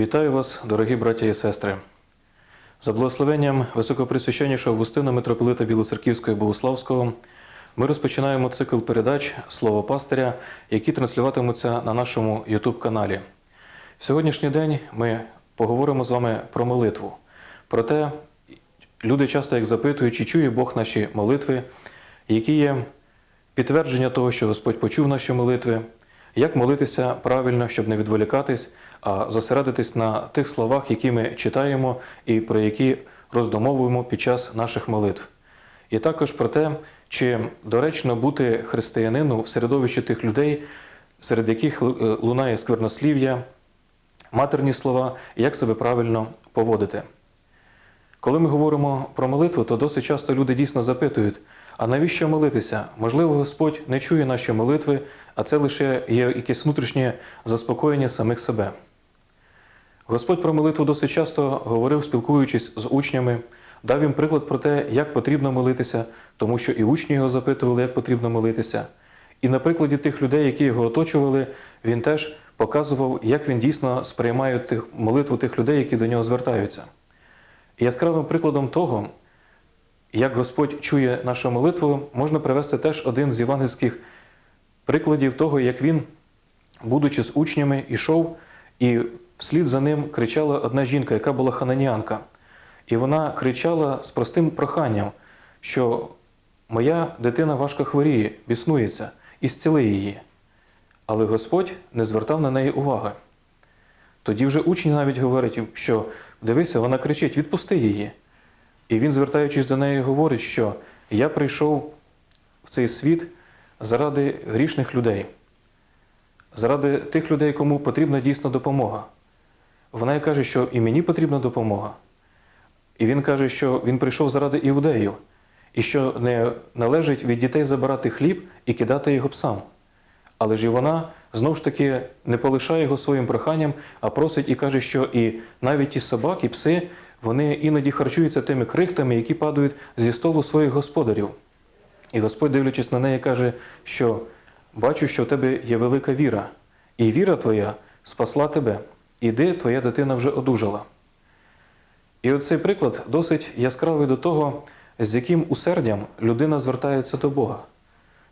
Вітаю вас, дорогі браття і сестри. За благословенням високоприсвященнішого Августина митрополита Білоцерківського і Богославського ми розпочинаємо цикл передач Слово пастиря, які транслюватимуться на нашому youtube каналі. В сьогоднішній день ми поговоримо з вами про молитву. Про те, люди часто як запитують, чи чує Бог наші молитви, які є підтвердження того, що Господь почув наші молитви, як молитися правильно, щоб не відволікатись, а зосередитись на тих словах, які ми читаємо і про які роздумовуємо під час наших молитв. І також про те, чи доречно бути християнину в середовищі тих людей, серед яких е, лунає сквернослів'я, матерні слова, як себе правильно поводити. Коли ми говоримо про молитву, то досить часто люди дійсно запитують, а навіщо молитися? Можливо, Господь не чує наші молитви, а це лише є якесь внутрішнє заспокоєння самих себе. Господь про молитву досить часто говорив, спілкуючись з учнями, дав їм приклад про те, як потрібно молитися, тому що і учні його запитували, як потрібно молитися. І на прикладі тих людей, які його оточували, він теж показував, як він дійсно сприймає тих, молитву тих людей, які до нього звертаються. І яскравим прикладом того, як Господь чує нашу молитву, можна привести теж один з євангельських прикладів того, як він, будучи з учнями, ішов, і вслід за ним кричала одна жінка, яка була хананіанка. І вона кричала з простим проханням, що моя дитина важко хворіє, біснується, і зціли її. Але Господь не звертав на неї уваги. Тоді вже учні навіть говорять, що дивися, вона кричить, відпусти її. І він, звертаючись до неї, говорить, що я прийшов в цей світ заради грішних людей, заради тих людей, кому потрібна дійсно допомога. Вона й каже, що і мені потрібна допомога. І він каже, що він прийшов заради іудеїв, і що не належить від дітей забирати хліб і кидати його псам. Але ж і вона знову ж таки не полишає його своїм проханням, а просить і каже, що і навіть ті собаки, пси, вони іноді харчуються тими крихтами, які падають зі столу своїх господарів. І Господь, дивлячись на неї, каже, що бачу, що в тебе є велика віра, і віра твоя спасла тебе. Іди, твоя дитина вже одужала. І оцей приклад досить яскравий до того, з яким усердям людина звертається до Бога.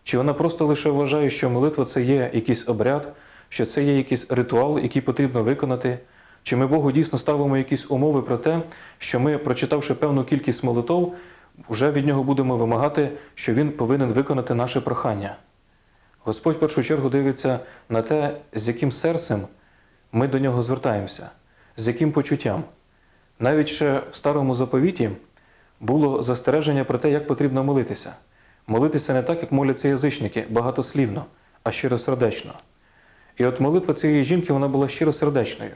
Чи вона просто лише вважає, що молитва це є якийсь обряд, що це є якийсь ритуал, який потрібно виконати, чи ми Богу дійсно ставимо якісь умови про те, що ми, прочитавши певну кількість молитов, вже від нього будемо вимагати, що Він повинен виконати наше прохання. Господь в першу чергу дивиться на те, з яким серцем ми до нього звертаємося, з яким почуттям. Навіть ще в старому заповіті було застереження про те, як потрібно молитися. Молитися не так, як моляться язичники, багатослівно, а щиросердечно. І от молитва цієї жінки вона була щиросердечною.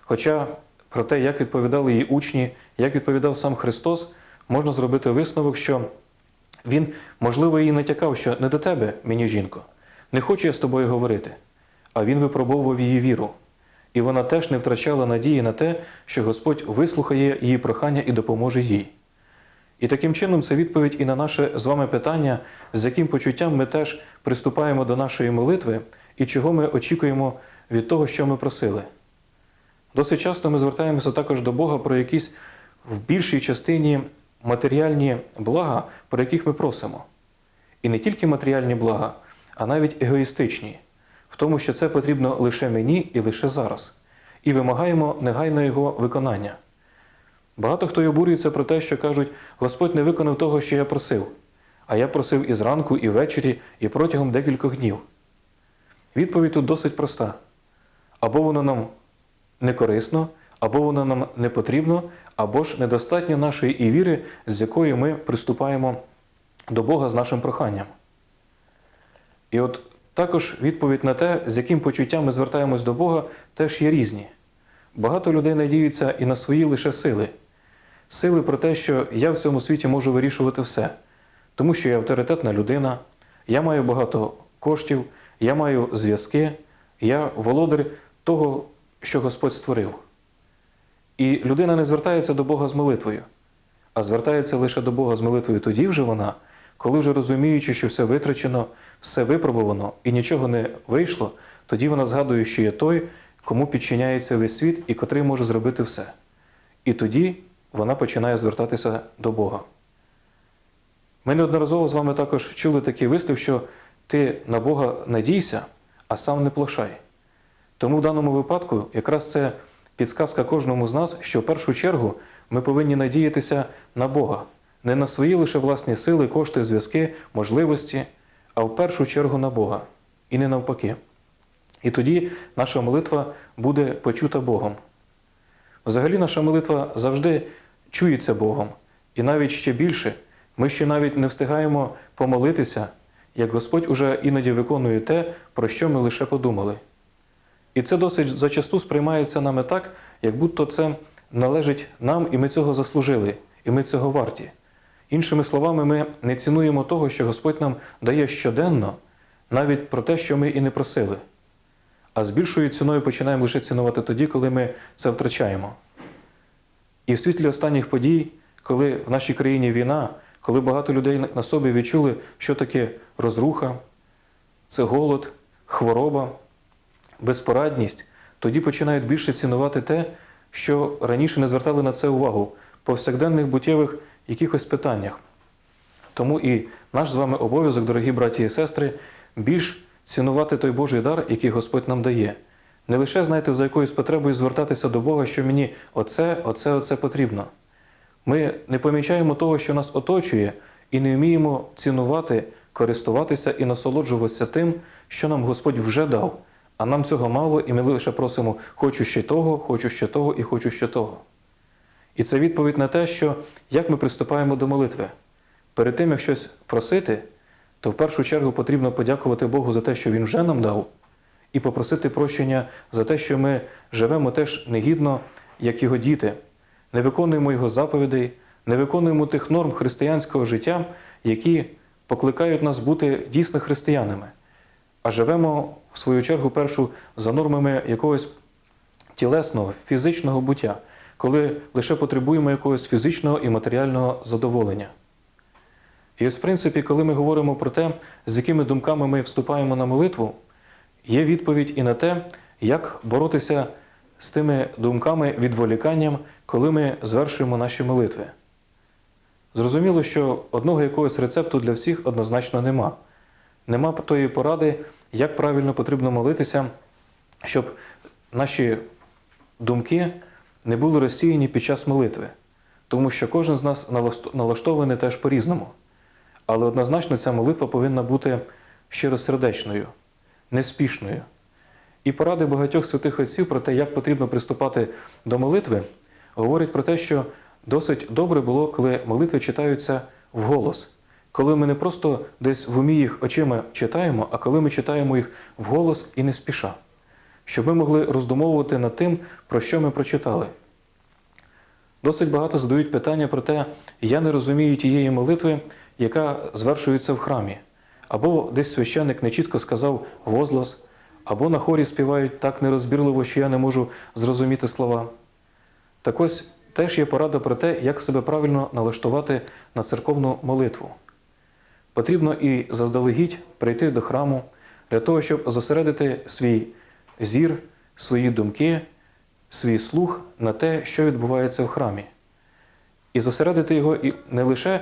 Хоча про те, як відповідали її учні, як відповідав сам Христос, можна зробити висновок, що Він, можливо, її натякав, що не до тебе, мені жінко, не хочу я з тобою говорити, а Він випробовував її віру. І вона теж не втрачала надії на те, що Господь вислухає її прохання і допоможе їй. І таким чином це відповідь і на наше з вами питання, з яким почуттям ми теж приступаємо до нашої молитви і чого ми очікуємо від того, що ми просили. Досить часто ми звертаємося також до Бога про якісь в більшій частині матеріальні блага, про яких ми просимо. І не тільки матеріальні блага, а навіть егоїстичні, тому, що це потрібно лише мені і лише зараз, і вимагаємо негайно його виконання. Багато хто й обурюється про те, що кажуть, Господь не виконав того, що я просив, а я просив і зранку, і ввечері, і протягом декількох днів. Відповідь тут досить проста: або воно нам не корисно, або воно нам не потрібно, або ж недостатньо нашої і віри, з якою ми приступаємо до Бога з нашим проханням. І от також відповідь на те, з яким почуттям ми звертаємось до Бога, теж є різні. Багато людей надіються і на свої лише сили. Сили про те, що я в цьому світі можу вирішувати все, тому що я авторитетна людина, я маю багато коштів, я маю зв'язки, я володар того, що Господь створив. І людина не звертається до Бога з молитвою, а звертається лише до Бога з молитвою тоді вже вона, коли вже розуміючи, що все витрачено, все випробувано і нічого не вийшло, тоді вона згадує, що є той, кому підчиняється весь світ і котрий може зробити все. І тоді вона починає звертатися до Бога. Ми неодноразово з вами також чули такий вислів, що ти на Бога надійся, а сам не плашай. Тому в даному випадку якраз це підсказка кожному з нас, що в першу чергу ми повинні надіятися на Бога, не на свої лише власні сили, кошти, зв'язки, можливості, а в першу чергу на Бога і не навпаки. І тоді наша молитва буде почута Богом. Взагалі, наша молитва завжди чується Богом, і навіть ще більше, ми ще навіть не встигаємо помолитися, як Господь уже іноді виконує те, про що ми лише подумали. І це досить зачасту сприймається нами так, як будто це належить нам, і ми цього заслужили, і ми цього варті. Іншими словами, ми не цінуємо того, що Господь нам дає щоденно, навіть про те, що ми і не просили. А з більшою ціною починаємо лише цінувати тоді, коли ми це втрачаємо. І в світлі останніх подій, коли в нашій країні війна, коли багато людей на собі відчули, що таке розруха, це голод, хвороба, безпорадність, тоді починають більше цінувати те, що раніше не звертали на це увагу повсякденних буттєвих якихось питаннях. Тому і наш з вами обов'язок, дорогі браті і сестри, більш цінувати той Божий дар, який Господь нам дає. Не лише знаєте, за якоюсь потребою звертатися до Бога, що мені оце, оце, оце потрібно. Ми не помічаємо того, що нас оточує, і не вміємо цінувати, користуватися і насолоджуватися тим, що нам Господь вже дав. А нам цього мало, і ми лише просимо хочу ще того, хочу ще того і хочу ще того. І це відповідь на те, що як ми приступаємо до молитви. Перед тим, як щось просити, то в першу чергу потрібно подякувати Богу за те, що Він вже нам дав, і попросити прощення за те, що ми живемо теж негідно, як його діти, не виконуємо його заповідей, не виконуємо тих норм християнського життя, які покликають нас бути дійсно християнами, а живемо, в свою чергу, першу за нормами якогось тілесного, фізичного буття, коли лише потребуємо якогось фізичного і матеріального задоволення. І ось, в принципі, коли ми говоримо про те, з якими думками ми вступаємо на молитву, є відповідь і на те, як боротися з тими думками, відволіканням, коли ми звершуємо наші молитви. Зрозуміло, що одного якогось рецепту для всіх однозначно нема. Нема тої поради, як правильно потрібно молитися, щоб наші думки не були розсіяні під час молитви. Тому що кожен з нас налаштований теж по-різному. Але однозначно ця молитва повинна бути щиросердечною, неспішною. І поради багатьох святих отців про те, як потрібно приступати до молитви, говорять про те, що досить добре було, коли молитви читаються вголос, коли ми не просто десь в умі їх очима читаємо, а коли ми читаємо їх вголос і не спіша, щоб ми могли роздумовувати над тим, про що ми прочитали. Досить багато задають питання про те, я не розумію тієї молитви, яка звершується в храмі. Або десь священник нечітко сказав возглас, або на хорі співають так нерозбірливо, що я не можу зрозуміти слова. Так ось теж є порада про те, як себе правильно налаштувати на церковну молитву. Потрібно і заздалегідь прийти до храму для того, щоб зосередити свій зір, свої думки, свій слух на те, що відбувається в храмі. І зосередити його і не лише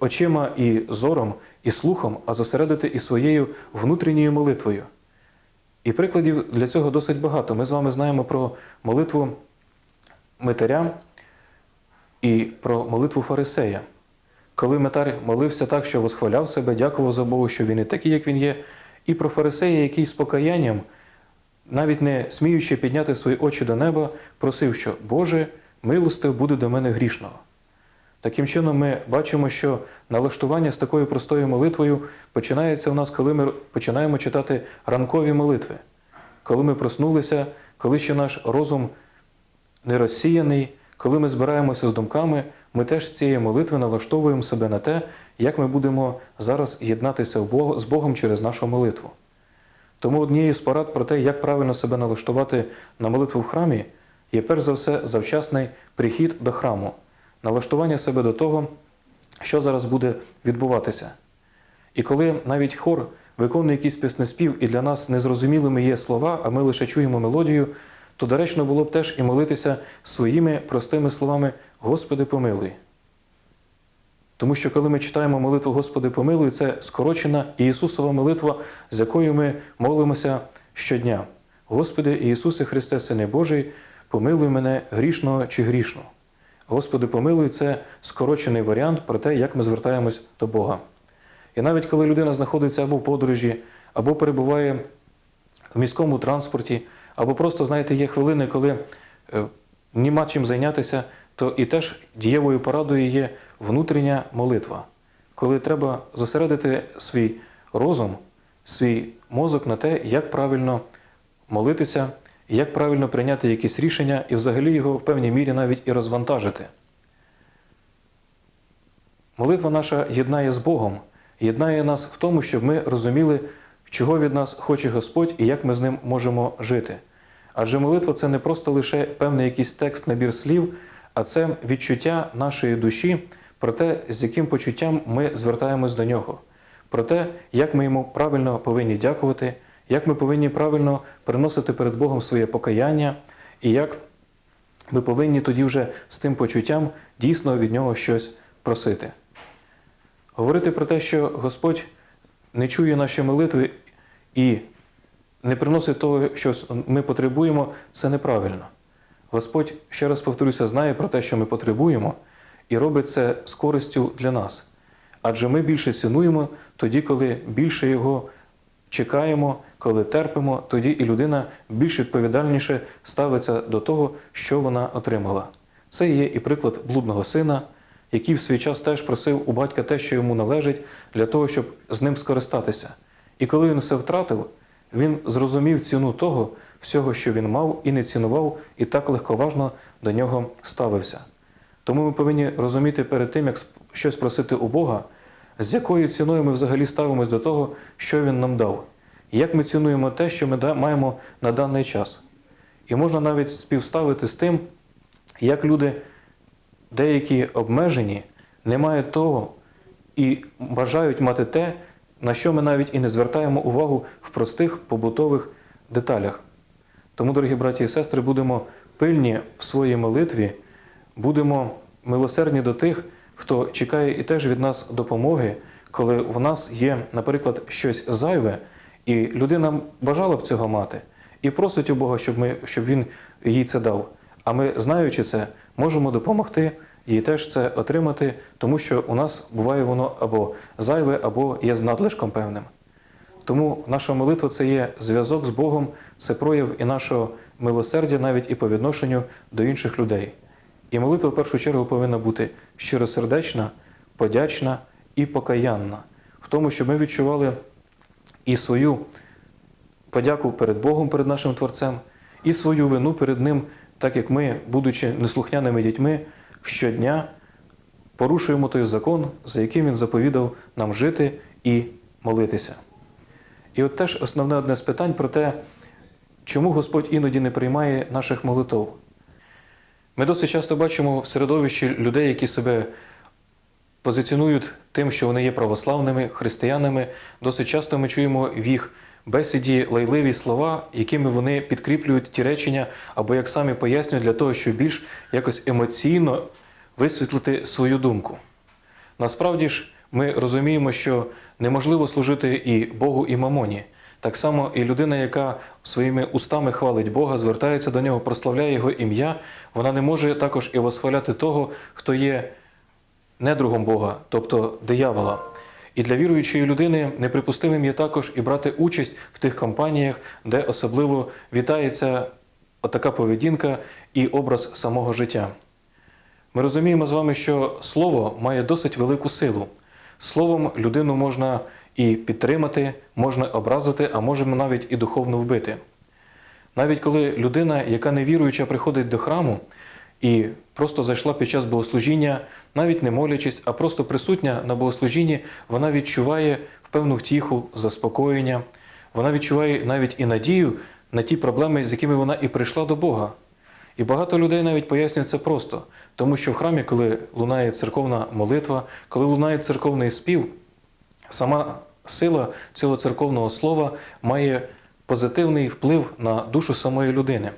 очима і зором, і слухом, а зосередити і своєю внутрішньою молитвою. І прикладів для цього досить багато. Ми з вами знаємо про молитву Митаря і про молитву Фарисея. Коли Митар молився так, що восхваляв себе, дякував за Богу, що він і такий, як він є, і про Фарисея, який з покаянням, навіть не сміючи підняти свої очі до неба, просив, що Боже, милостив буде до мене грішного. Таким чином, ми бачимо, що налаштування з такою простою молитвою починається у нас, коли ми починаємо читати ранкові молитви, коли ми проснулися, коли ще наш розум не розсіяний, коли ми збираємося з думками, ми теж з цієї молитви налаштовуємо себе на те, як ми будемо зараз єднатися з Богом через нашу молитву. Тому однією з порад про те, як правильно себе налаштувати на молитву в храмі, є перш за все завчасний прихід до храму налаштування себе до того, що зараз буде відбуватися. І коли навіть хор виконує якийсь піснеспів, і для нас незрозумілими є слова, а ми лише чуємо мелодію, то доречно було б теж і молитися своїми простими словами Господи, помилуй. Тому що коли ми читаємо молитву Господи помилуй, це скорочена Ісусова молитва, з якою ми молимося щодня. Господи Ісусе Христе, Сине Божий, помилуй мене грішного чи грішного. Господи, помилуй це скорочений варіант про те, як ми звертаємось до Бога. І навіть коли людина знаходиться або в подорожі, або перебуває в міському транспорті, або просто, знаєте, є хвилини, коли е, нема чим зайнятися, то і теж дієвою порадою є внутрішня молитва, коли треба зосередити свій розум, свій мозок на те, як правильно молитися, як правильно прийняти якісь рішення і взагалі його в певній мірі навіть і розвантажити. Молитва наша єднає з Богом, єднає нас в тому, щоб ми розуміли, чого від нас хоче Господь і як ми з ним можемо жити. Адже молитва це не просто лише певний якийсь текст, набір слів, а це відчуття нашої душі про те, з яким почуттям ми звертаємось до нього, про те, як ми йому правильно повинні дякувати, як ми повинні правильно приносити перед Богом своє покаяння, і як ми повинні тоді вже з тим почуттям дійсно від нього щось просити. Говорити про те, що Господь не чує наші молитви і не приносить того, що ми потребуємо, це неправильно. Господь, ще раз повторюся, знає про те, що ми потребуємо, і робить це з користю для нас. Адже ми більше цінуємо тоді, коли більше Його чекаємо, коли терпимо, тоді і людина більш відповідальніше ставиться до того, що вона отримала. Це є і приклад блудного сина, який в свій час теж просив у батька те, що йому належить, для того, щоб з ним скористатися. І коли він все втратив, він зрозумів ціну того всього, що він мав, і не цінував, і так легковажно до нього ставився. Тому ми повинні розуміти перед тим, як щось просити у Бога, з якою ціною ми взагалі ставимось до того, що Він нам дав, як ми цінуємо те, що ми маємо на даний час. І можна навіть співставити з тим, як люди деякі обмежені, не мають того і бажають мати те, на що ми навіть і не звертаємо увагу в простих побутових деталях. Тому, дорогі браті і сестри, будемо пильні в своїй молитві, будемо милосердні до тих, хто чекає і теж від нас допомоги, коли в нас є, наприклад, щось зайве, і людина бажала б цього мати, і просить у Бога, щоб, ми, щоб він їй це дав. А ми, знаючи це, можемо допомогти їй теж це отримати, тому що у нас буває воно або зайве, або є з надлишком певним. Тому наша молитва це є зв'язок з Богом, це прояв і нашого милосердя навіть і по відношенню до інших людей. І молитва в першу чергу повинна бути щиросердечна, подячна і покаянна, в тому, щоб ми відчували і свою подяку перед Богом, перед нашим Творцем, і свою вину перед Ним, так як ми, будучи неслухняними дітьми, щодня порушуємо той закон, за яким він заповідав нам жити і молитися. І от теж основне одне з питань про те, чому Господь іноді не приймає наших молитв. Ми досить часто бачимо в середовищі людей, які себе позиціонують тим, що вони є православними, християнами. Досить часто ми чуємо в їх бесіді лайливі слова, якими вони підкріплюють ті речення, або як самі пояснюють для того, щоб більш якось емоційно висвітлити свою думку. Насправді ж, ми розуміємо, що неможливо служити і Богу, і мамоні. Так само і людина, яка своїми устами хвалить Бога, звертається до нього, прославляє Його ім'я, вона не може також і восхваляти того, хто є недругом Бога, тобто диявола. І для віруючої людини неприпустимим є також і брати участь в тих кампаніях, де особливо вітається така поведінка і образ самого життя. Ми розуміємо з вами, що слово має досить велику силу. Словом, людину можна і підтримати, можна образити, а можемо навіть і духовно вбити. Навіть коли людина, яка не віруюча, приходить до храму і просто зайшла під час богослужіння, навіть не молячись, а просто присутня на богослужінні, вона відчуває певну втіху, заспокоєння, вона відчуває навіть і надію на ті проблеми, з якими вона і прийшла до Бога. І багато людей навіть пояснюють це просто, тому що в храмі, коли лунає церковна молитва, коли лунає церковний спів, сама сила цього церковного слова має позитивний вплив на душу самої людини.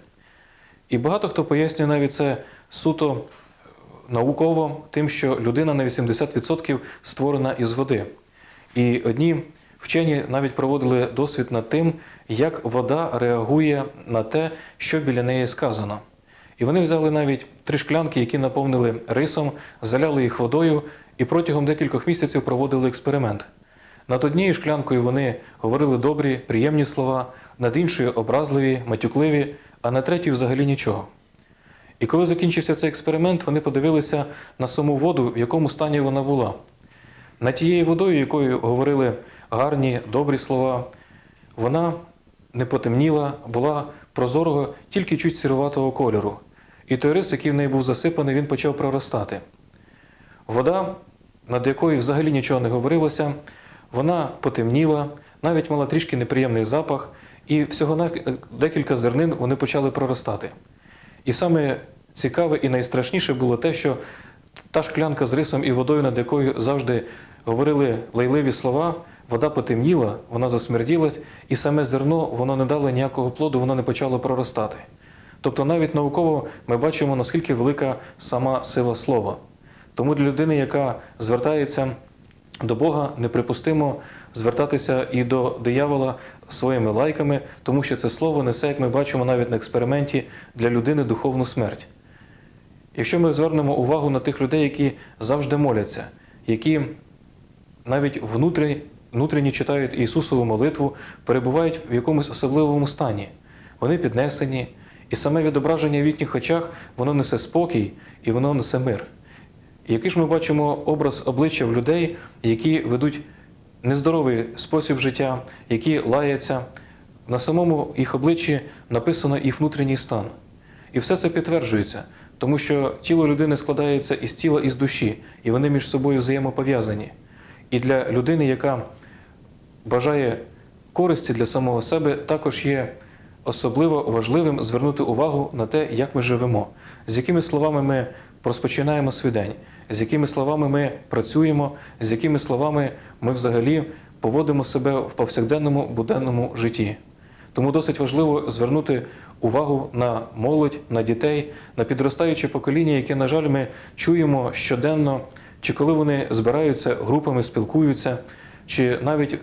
І багато хто пояснює навіть це суто науково, тим, що людина на 80% створена із води. І одні вчені навіть проводили досвід над тим, як вода реагує на те, що біля неї сказано. І вони взяли навіть три шклянки, які наповнили рисом, заляли їх водою і протягом декількох місяців проводили експеримент. Над однією шклянкою вони говорили добрі, приємні слова, над іншою образливі, матюкливі, а на третій взагалі нічого. І коли закінчився цей експеримент, вони подивилися на саму воду, в якому стані вона була. Над тією водою, якою говорили гарні, добрі слова, вона не потемніла, була прозорого, тільки чуть сіруватого кольору. І той рис, який в неї був засипаний, він почав проростати. Вода, над якою взагалі нічого не говорилося, вона потемніла, навіть мала трішки неприємний запах, і всього на декілька зернин вони почали проростати. І саме цікаве і найстрашніше було те, що та шклянка з рисом і водою, над якою завжди говорили лайливі слова, вода потемніла, вона засмерділась, і саме зерно воно не дало ніякого плоду, воно не почало проростати. Тобто навіть науково ми бачимо, наскільки велика сама сила слова. Тому для людини, яка звертається до Бога, неприпустимо звертатися і до диявола своїми лайками, тому що це слово несе, як ми бачимо навіть на експерименті, для людини духовну смерть. Якщо ми звернемо увагу на тих людей, які завжди моляться, які навіть внутрі, внутрішні читають Ісусову молитву, перебувають в якомусь особливому стані, вони піднесені, і саме відображення в їхніх очах воно несе спокій і воно несе мир. І який ж ми бачимо образ обличчя в людей, які ведуть нездоровий спосіб життя, які лаяться, на самому їх обличчі написано їх внутрішній стан. І все це підтверджується, тому що тіло людини складається із тіла і з душі, і вони між собою взаємопов'язані. І для людини, яка бажає користі для самого себе, також є особливо важливим звернути увагу на те, як ми живемо, з якими словами ми розпочинаємо свій день, з якими словами ми працюємо, з якими словами ми взагалі поводимо себе в повсякденному буденному житті. Тому досить важливо звернути увагу на молодь, на дітей, на підростаюче покоління, яке, на жаль, ми чуємо щоденно, чи коли вони збираються групами, спілкуються, чи навіть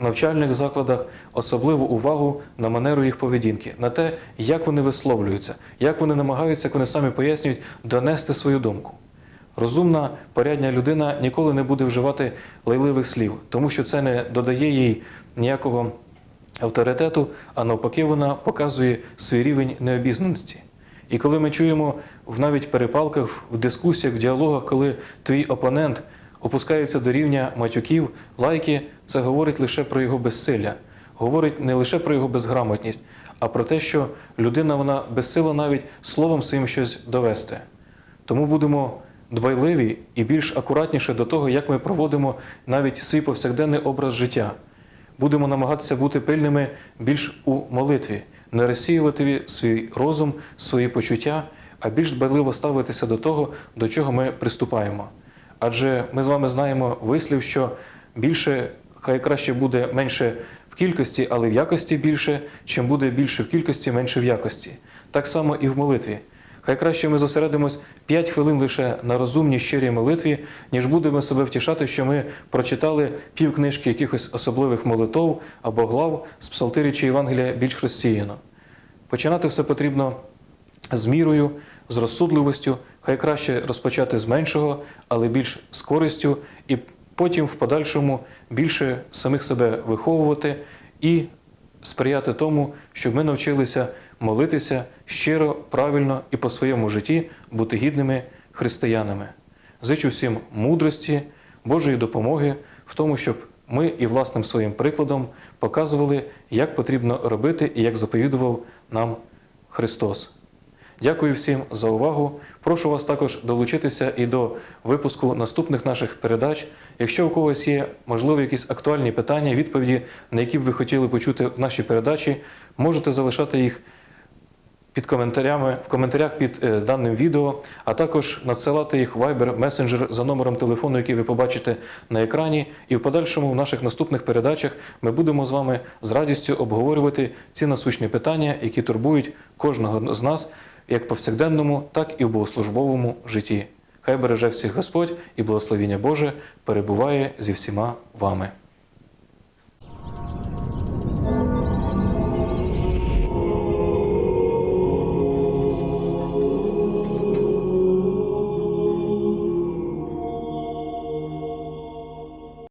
навчальних закладах особливу увагу на манеру їх поведінки, на те, як вони висловлюються, як вони намагаються, як вони самі пояснюють, донести свою думку. Розумна, порядня людина ніколи не буде вживати лайливих слів, тому що це не додає їй ніякого авторитету, а навпаки, вона показує свій рівень необізнаності. І коли ми чуємо в навіть перепалках, в дискусіях, в діалогах, коли твій опонент опускається до рівня матюків, лайки, це говорить лише про його безсилля, говорить не лише про його безграмотність, а про те, що людина вона безсила навіть словом своїм щось довести. Тому будемо дбайливі і більш акуратніше до того, як ми проводимо навіть свій повсякденний образ життя. Будемо намагатися бути пильними більш у молитві, не розсіювати свій розум, свої почуття, а більш дбайливо ставитися до того, до чого ми приступаємо. Адже ми з вами знаємо вислів, що більше, хай краще буде менше в кількості, але в якості більше, чим буде більше в кількості, менше в якості. Так само і в молитві. Хай краще ми зосередимось 5 хвилин лише на розумній щирій молитві, ніж будемо себе втішати, що ми прочитали пів книжки якихось особливих молитов або глав з псалтирі чи Євангелія більш розсіяно. Починати все потрібно з мірою, з розсудливістю, хай краще розпочати з меншого, але більш з користю, і потім в подальшому більше самих себе виховувати і сприяти тому, щоб ми навчилися молитися щиро, правильно і по своєму житті бути гідними християнами. Зичу всім мудрості, Божої допомоги в тому, щоб ми і власним своїм прикладом показували, як потрібно робити і як заповідував нам Христос. Дякую всім за увагу. Прошу вас також долучитися і до випуску наступних наших передач. Якщо у когось є, можливо, якісь актуальні питання, відповіді, на які б ви хотіли почути в нашій передачі, можете залишати їх під коментарями в коментарях під е, даним відео, а також надсилати їх в Viber Messenger за номером телефону, який ви побачите на екрані. І в подальшому в наших наступних передачах ми будемо з вами з радістю обговорювати ці насущні питання, які турбують кожного з нас як повсякденному, так і в богослужбовому житті. Хай береже всіх Господь і благословіння Боже перебуває зі всіма вами.